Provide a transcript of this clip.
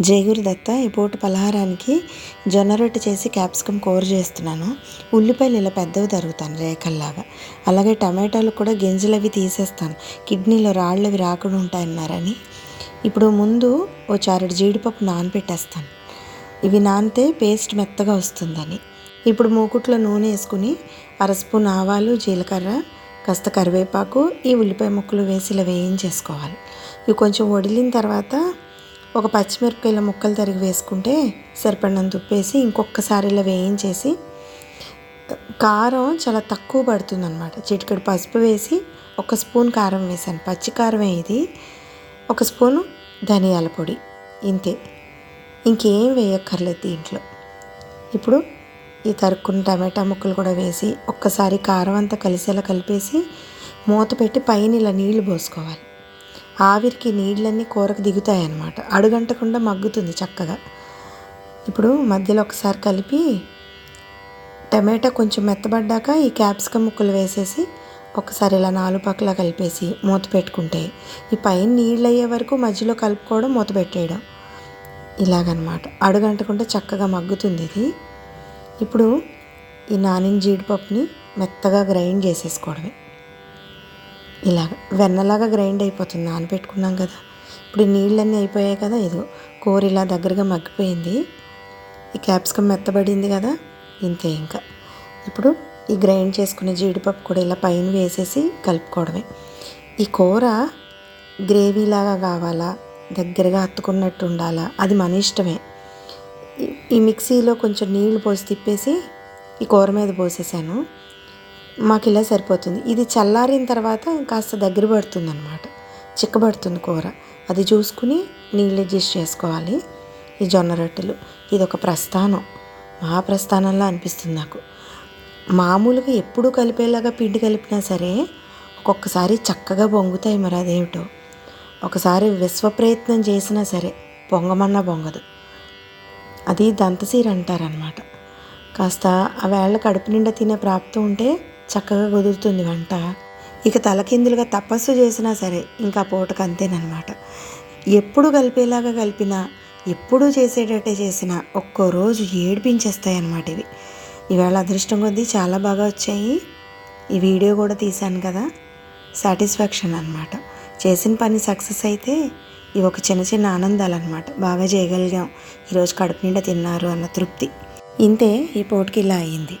జయగురు దత్త ఈ పూట పలహారానికి జొన్న రొట్టె చేసి క్యాప్సికమ్ కూర చేస్తున్నాను. ఉల్లిపాయలు ఇలా పెద్దవి తరుగుతాను రేఖల్లాగా అలాగే టమాటాలు కూడా గింజలు అవి తీసేస్తాను. కిడ్నీలో రాళ్ళు అవి రాకుండా ఉంటాయన్నారని. ఇప్పుడు ముందు ఓ చారెడు జీడిపప్పు నానబెట్టేస్తాను ఇవి నానితే పేస్ట్ మెత్తగా వస్తుందని. ఇప్పుడు మూకుట్లో నూనె వేసుకుని అర స్పూన్ ఆవాలు జీలకర్ర కాస్త కరివేపాకు ఈ ఉల్లిపాయ ముక్కలు వేసి ఇలా వేయించేసుకోవాలి. ఇవి కొంచెం వడిలిన తర్వాత ఒక పచ్చిమిరపకాయల ముక్కలు తరిగి వేసుకుంటే సరిపడినంత ఉప్పేసి ఇంకొకసారి ఇలా వేయించేసి కారం చాలా తక్కువ పడుతుంది అనమాట చిటికెడు పసుపు వేసి ఒక స్పూన్ కారం వేసాను పచ్చి కారమే ఇది. ఒక స్పూను ధనియాల పొడి. ఇంతే. ఇంకేం వేయక్కర్లేదు దీంట్లో. ఇప్పుడు ఈ తరుక్కున్న టమాటా ముక్కలు కూడా వేసి ఒక్కసారి కారం అంతా కలిసేలా కలిపేసి మూత పెట్టి పైన ఇలా నీళ్ళు పోసుకోవాలి. ఆవిరికి నీళ్ళన్నీ కూరకు దిగుతాయి అన్నమాట అడుగంటకుండా మగ్గుతుంది చక్కగా. ఇప్పుడు మధ్యలో ఒకసారి కలిపి టమాటా కొంచెం మెత్తబడ్డాక ఈ క్యాప్సికమ్ ముక్కలు వేసేసి ఒకసారి ఇలా నాలుగు పక్కల కలిపేసి మూత పెట్టుకుంటే ఈ పైన నీళ్ళు అయ్యే వరకు మధ్యలో కలుపుకోవడం మూత పెట్టేయడం ఇలాగనమాట. అడుగంటకుండా చక్కగా మగ్గుతుంది ఇది. ఇప్పుడు ఈ నానిన జీడిపప్పుని మెత్తగా గ్రైండ్ చేసేసుకోవడమే. ఇలాగ వెన్నలాగా గ్రైండ్ అయిపోతుంది. నానబెట్టుకున్నాం కదా. ఇప్పుడు నీళ్ళన్నీ అయిపోయాయి కదా. ఇదిగో కూర ఇలా దగ్గరగా మగ్గిపోయింది. ఈ క్యాప్సికమ్ మెత్తబడింది కదా. ఇంతే ఇంకా. ఇప్పుడు ఈ గ్రైండ్ చేసుకున్న జీడిపప్పు కూడా ఇలా పైన వేసేసి కలుపుకోవడమే. ఈ కూర గ్రేవీలాగా కావాలా? దగ్గరగా అత్తుకున్నట్టు ఉండాలా? అది మన ఇష్టమే. ఈ మిక్సీలో కొంచెం నీళ్ళు పోసి తిప్పేసి ఈ కూర మీద పోసేసాను. మాకు ఇలా సరిపోతుంది. ఇది చల్లారిన తర్వాత కాస్త దగ్గర పడుతుంది అనమాట చిక్కబడుతుంది కూర. అది చూసుకుని నీళ్ళు అడ్జస్ట్ చేసుకోవాలి. ఈ జొన్న రొట్టెలు. ఇది ఒక ప్రస్థానం. మహాప్రస్థానంలా అనిపిస్తుంది నాకు. మామూలుగా ఎప్పుడు కలిపేలాగా పిండి కలిపినా సరే ఒక్కొక్కసారి చక్కగా పొంగుతాయి మరి అదేమిటో. ఒకసారి విశ్వ ప్రయత్నం చేసినా సరే పొంగమన్నా పొంగదు. అది దంతసీర అంటారనమాట కాస్త ఆ వేళ్ళ కడుపు నిండా తినే ప్రాప్తం ఉంటే చక్కగా కుదురుతుంది వంట. ఇక తలకిందులుగా తపస్సు చేసినా సరే ఇంకా పూటకు అంతేనమాట ఎప్పుడు కలిపేలాగా కలిపినా ఎప్పుడు చేసేటట్టే చేసినా ఒక్కో రోజు ఏడిపించేస్తాయి అన్నమాట ఇవి. ఈవేళ అదృష్టం కొద్దీ చాలా బాగా వచ్చాయి. ఈ వీడియో కూడా తీశాను కదా. సాటిస్ఫాక్షన్ అనమాట చేసిన పని సక్సెస్ అయితే ఇవి ఒక చిన్న చిన్న ఆనందాలు అనమాట బాగా చేయగలిగాం. ఈరోజు కడుపు నిండా తిన్నారు అన్న తృప్తి. ఇంతే ఈ పోటుకి ఇలా అయ్యింది